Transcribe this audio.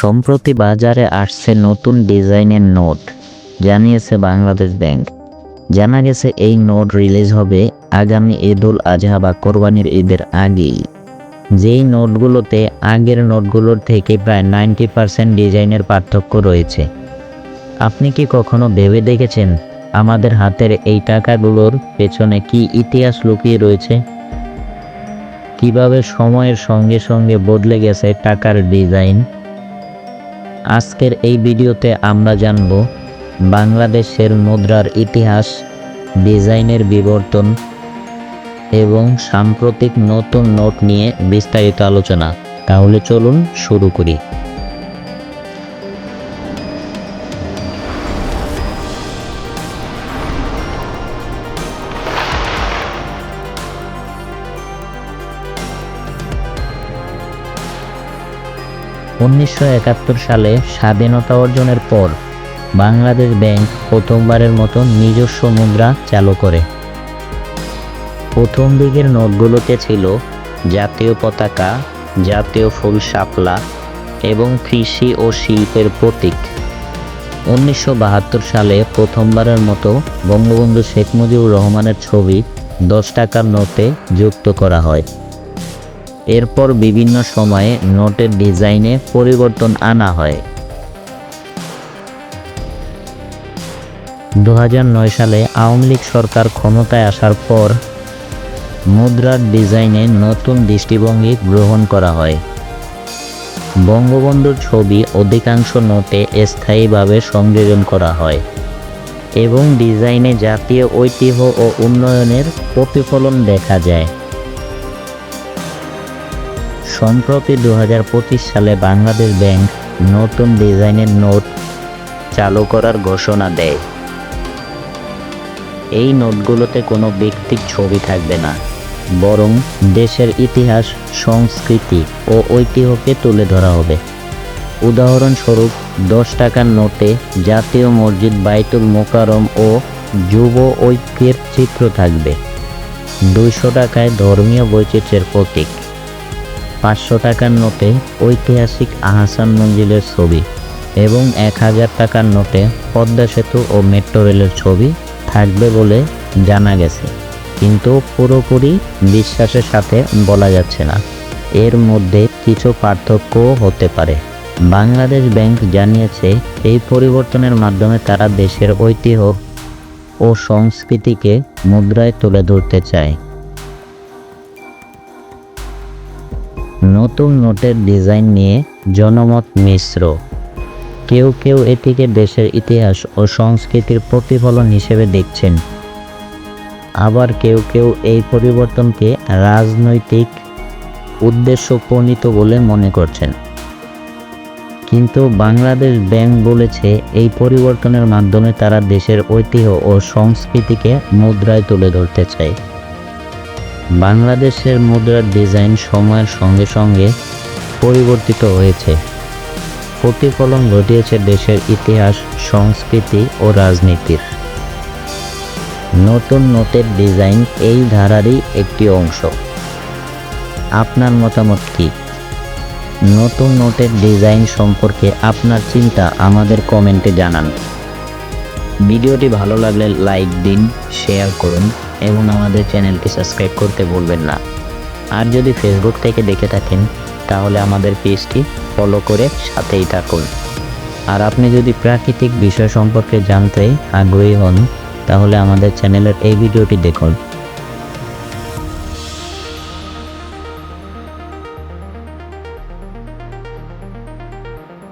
সম্প্রতি বাজারে আসছে নতুন ডিজাইনের নোট, জানিয়েছে বাংলাদেশ ব্যাংক। জানা গেছে এই নোট রিলিজ হবে আগামী ঈদুল আজহা বা কোরবানির ঈদের আগেই। যেই নোটগুলোতে আগের নোটগুলোর থেকে প্রায় নাইনটি পার্সেন্ট ডিজাইনের পার্থক্য রয়েছে। আপনি কি কখনো ভেবে দেখেছেন আমাদের হাতের এই টাকাগুলোর পেছনে কি ইতিহাস লুকিয়ে রয়েছে? কীভাবে সময়ের সঙ্গে সঙ্গে বদলে গেছে টাকার ডিজাইন? আজকের এই ভিডিওতে আমরা জানব বাংলাদেশের মুদ্রার ইতিহাস, ডিজাইনের বিবর্তন এবং সাম্প্রতিক নতুন নোট নিয়ে বিস্তারিত আলোচনা। তাহলে চলুন শুরু করি। উনিশশো একাত্তর সালে স্বাধীনতা অর্জনের পর বাংলাদেশ ব্যাংক প্রথমবারের মতো নিজস্ব মুদ্রা চালু করে। প্রথম দিকের নোটগুলোতে ছিল জাতীয় পতাকা, জাতীয় ফুল শাপলা এবং কৃষি ও শিল্পের প্রতীক। উনিশশো বাহাত্তর সালে প্রথমবারের মতো বঙ্গবন্ধু শেখ মুজিবুর রহমানের ছবি দশ টাকার নোটে যুক্ত করা হয়। এরপর বিভিন্ন সময়ে নোটের ডিজাইনে পরিবর্তন আনা হয়। দু হাজার নয় সালে আওয়ামী লীগ সরকার ক্ষমতায় আসার পর মুদ্রার ডিজাইনে নতুন দৃষ্টিভঙ্গি গ্রহণ করা হয়। বঙ্গবন্ধুর ছবি অধিকাংশ নোটে স্থায়ীভাবে সংযোজন করা হয় এবং ডিজাইনে জাতীয় ঐতিহ্য ও উন্নয়নের প্রতিফলন দেখা যায়। সম্প্রতি দু হাজার পঁচিশ সালে বাংলাদেশ ব্যাংক নতুন ডিজাইনের নোট চালু করার ঘোষণা দেয়। এই নোটগুলোতে কোনো ব্যক্তির ছবি থাকবে না, বরং দেশের ইতিহাস, সংস্কৃতি ও ঐতিহ্যকে তুলে ধরা হবে। উদাহরণস্বরূপ, দশ টাকার নোটে জাতীয় মসজিদ বাইতুল মোকারম ও যুব ঐক্যের চিত্র থাকবে। দুইশো টাকায় ধর্মীয় বৈচিত্র্যের প্রতীক। পাঁচশো টাকার নোটে ঐতিহাসিক আহসান মঞ্জিলের ছবি এবং এক হাজার টাকার নোটে পদ্মা সেতু ও মেট্রো রেলের ছবি থাকবে বলে জানা গেছে। কিন্তু পুরোপুরি বিশ্বাসের সাথে বলা যাচ্ছে না। এর মধ্যে কিছু পার্থক্যও হতে পারে। বাংলাদেশ ব্যাংক জানিয়েছে, এই পরিবর্তনের মাধ্যমে তারা দেশের ঐতিহ্য ও সংস্কৃতিকে মুদ্রায় তুলে ধরতে চায়। নতুন নোটের ডিজাইন নিয়ে জনমত মিশ্র। কেউ কেউ এটিকে দেশের ইতিহাস ও সংস্কৃতির প্রতিফলন হিসেবে দেখছেন। আবার কেউ কেউ এই পরিবর্তনকে রাজনৈতিক উদ্দেশ্য প্রণীত বলে মনে করছেন। কিন্তু বাংলাদেশ ব্যাংক বলেছে, এই পরিবর্তনের মাধ্যমে তারা দেশের ঐতিহ্য ও সংস্কৃতিকে মুদ্রায় তুলে ধরতে চায়। বাংলাদেশের মুদ্রার ডিজাইন সময়ের সঙ্গে সঙ্গে পরিবর্তিত হয়েছে। প্রতিফলন ঘটিয়েছে দেশের ইতিহাস, সংস্কৃতি ও রাজনীতির। নতুন নোটের ডিজাইন এই ধারারই একটি অংশ। আপনার মতামত কি? নতুন নোটের ডিজাইন সম্পর্কে আপনার চিন্তা আমাদের কমেন্টে জানান। ভিডিওটি ভালো লাগলে লাইক দিন, শেয়ার করুন। এবং আমাদের চ্যানেলটি সাবস্ক্রাইব করতে ভুলবেন না। আর যদি ফেসবুক থেকে দেখে থাকেন, তাহলে আমাদের পেজটি ফলো করে সাথেই থাকুন। আর আপনি যদি প্রাকৃতিক বিষয় সম্পর্কে জানতে আগ্রহী হন, তাহলে আমাদের চ্যানেলের এই ভিডিওটি দেখুন।